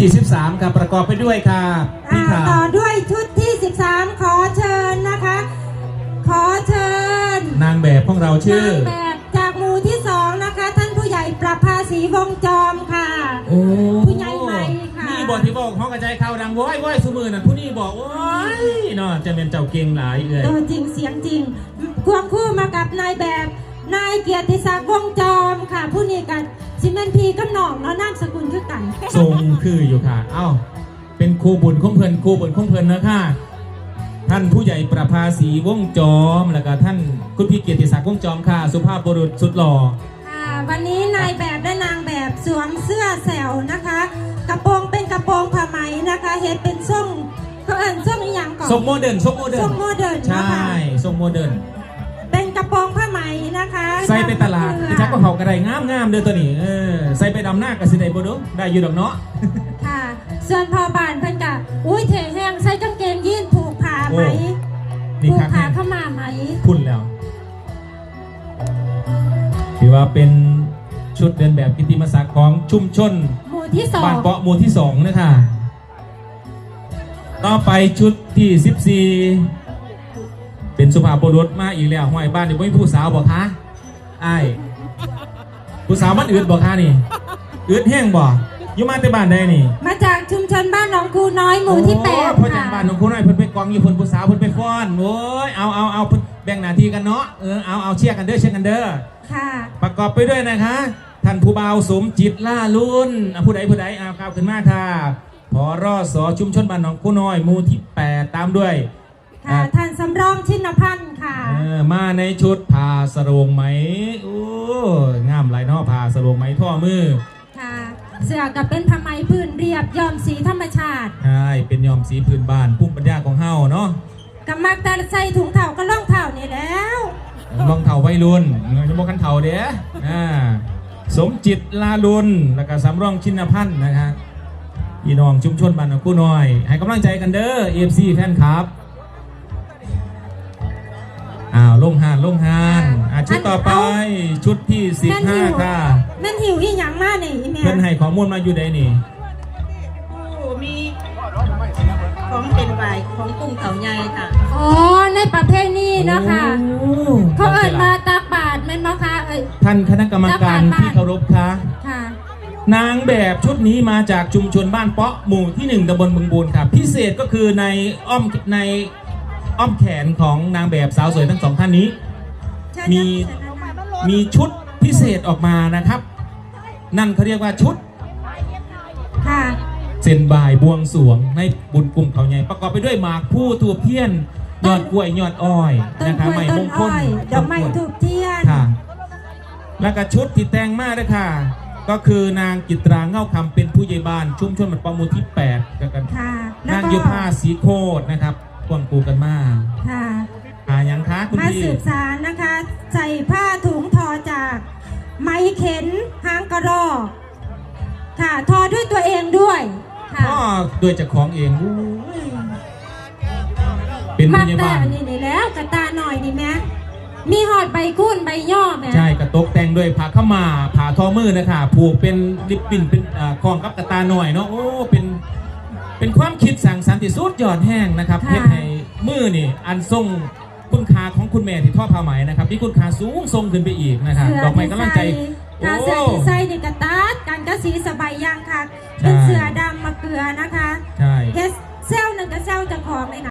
ที่ 13 ครับประกอบไปด้วยค่ะอ่าพี่ข่าวต่อด้วยชุดที่ 13 ขอเชิญนะคะ ขอเชิญนางแบบของเราชื่อ นางแบบจากหมู่ที่สองนะคะ ท่านผู้ใหญ่ประภาสีวงจอมค่ะ โอ้ผู้ใหญ่ใหม่ค่ะ นี่บอกที่บอกห้องกระจายข่าวดังว้อยว้อยสมือนั่นผู้นี้บอกว้อยเนาะจะเป็นเจ้าเก่งหลายเลยตัวจริงเสียงจริงควงคู่มากับนายแบบนายเกียรติศักดิ์วงจอมค่ะ ผู้นี้กัน ซิเมนพีก็หนองเนาะนามสกุลคือกัน ทรงคืออยู่ค่ะ เอ้า เป็นครูบุญของเพลินครูบุญของเพลินนะค่ะ ท่านผู้ใหญ่ประภาสีวงจอม แล้วก็ท่านคุณพี่เกียรติศักดิ์วงจอมค่ะ สุภาพบุรุษสุดหล่อ ค่ะวันนี้นายแบบและนางแบบสวมเสื้อแสวนะคะ กระโปรงเป็นกระโปรงผ้าไหมนะคะเห็ดเป็นส้มเขาเอิญส้มอหย่างก่อนทรงโมเดิร์นทรงโมเดิร์ส้นมโมเดิร์นใช่นะคะทรงโมเดิร์นเป็น นะคะใส่ไปตลาดน้ำพี่จักก็เขากระไดงามงามๆเด้อตัวนี้เออใส่ไปดำหน้ากับสิได้บ่เด้อได้อยู่ดอกเนาะค่ะ ส่วนพอบานเพิ่นกะอุ้ยเทแห้งใส่กางเกงยีนผูกผ้าไหมนี่ผูคกรับผ้าเข้ามาไหมพุ่นแล้วถือว่าเป็นชุดเดินแบบกิตติมศักดิ์ของชุมชนหมู่ที่สอบ้างนเปาะหมู่ที่สองนะคะต่อไปชุดที่14 เป็นสุภาพบุรุษมาอีกแล้วห้อยบ้านนี่ไม่ผู้สาวบอกคะไอ้ายผู้สาวมันอืดบอกคะนี่อืดแห้งบอกอยู่มาแต่บ้านใดนี่มาจากชุมชนบ้านหนองคูน้อยหมู่ที่แปดโอ้พ่อจากค่ะบ้านของคุณหน่อยเพิ่นไปกองอยู่เพิ่นผู้สาวเพิ่นไปฟ้อนโอ้ยเอาเอาเอาเพิ่นแบ่งหน้าที่กันเนาะเออเอาเอาเชียร์กันเด้อเชียร์กันเด้อ ค่ะ ประกอบไปด้วยนะคะ ท่านผู้บ่าวสมจิตล่าลุ่นอะผู้ใดผู้ใดอ่าข่าวขึ้นมาค่ะพอรอสอชุมชนบ้านหนองคู่น้อยหมู่ที่ 8 ตามด้วย ค่ะ ท่านสำรองชินพันธ์ค่ะ เออมาในชุดผ้าสโรงไหมโอ้งามหลายเนาะผ้าสโรงไหมท่อมือค่ะ เสื้อกับเป็นผ้าไหมพื้นเรียบยอมสีธรรมชาติใช่เป็นยอมสีพื้นบ้านภูมิปัญญาของเฮาเนาะกับมักแต่ใส่ถุงเท้าก็ล่องเท้านี่แล้วรองเท้าวัยรุ่นจะบอกกันเท้าเด้ออ่าสมจิตลาลุนแล้วก็สำรองชินพันธ์นะคะพี่น้องชุมชนบ้านหนองคู่น้อย ให้กำลังใจกันเด้อ AFC แฟนคลับอ้าว ลงหานลงหานอะชุดต่อไปชุดที่แม่นหิว15ค่ะแม่นหิวอีหยังมานี่อีแม่เพื่อนให้ข้อมูลมาอยู่ใดนี่ผู้มีของเป็นใบของกุ้งเขาใหญ่ค่ะอ๋อในประเภทนี้เนาะค่ะโอ้เขาเอิญมาตักบาทแม่นบ่คะเอ้ยท่านคณะกรรมการที่เคารพคะค่ะนางแบบชุดนี้มาจากชุมชนบ้านเปาะหมู่ที่หนึ่งตำบลบึงบูนครับพิเศษก็คือในอ้อมใน อ้อมแขนของนางแบบสาวสวยทั้งสองท่านนี้เชิญมีนะเชิญนะมีชุดพิเศษออกมานะครับ นั่นเขาเรียกว่าชุดค่ะเซนบายบวงสรวงในบุญกลุ่มเขาใหญ่ประกอบไปด้วยหมากผู้ตัวเพี้ยนยอดกล้วยยอดอ้อยต้นนะคะกล้วยไม้ต้มนงคอ้ลอยดอกไม้ต้นกล้วยถูกเทียนค่ะ แล้วก็ชุดที่แต่งมาด้วยค่ะ ก็คือนางกิตราเง่าคำเป็นผู้ใหญ่บ้าน ชุมชนมันประมูลที่8กันกันค่ะแล้วนางก็ยุพาสีโคตรนะครับ ควงกูกันมาค่ะหายังคะคุณมาพี่สืบสารนะคะ ใส่ผ้าถุงทอจากไม้เข็นหางกระรอกค่ะทอด้วยตัวเองด้วยค่ะก็โดยเจากของเองอู้ยเป็นมัผู้กใหญ่แต่บ้านอันนี้นี่แล้วกระตาหน่อยนี่แม่มีหอดใบกุ้นใบย่อแม่ใช่กระตกแต่งด้วยผ้าขาวมาผ้าทอมือนะคะผูกเป็นริบบิ้นเป็นอ่าคล้องกับกระตาหน่อยเนาะโอ้เป็น เป็นความคิดสั่งสรรค์ที่สุดยอดแห้งนะครับเฮ็ดให้มือนี่อันทรงคุณค่าของคุณแม่ที่ทอดผ้าไหมนะครับที่คุณค่าสูงส่งขึ้นไปอีกนะครับเสื้ดอกไม้กำลังใจค่ะเสื้อที่ใส่นี่กระตัดกันก็สีสบายย่างค่ะ เป็นใช่ เสื้อดำมะเกลือนะคะใช่ เฮสเซลหนึ่งกับเซลจะของเลยนะ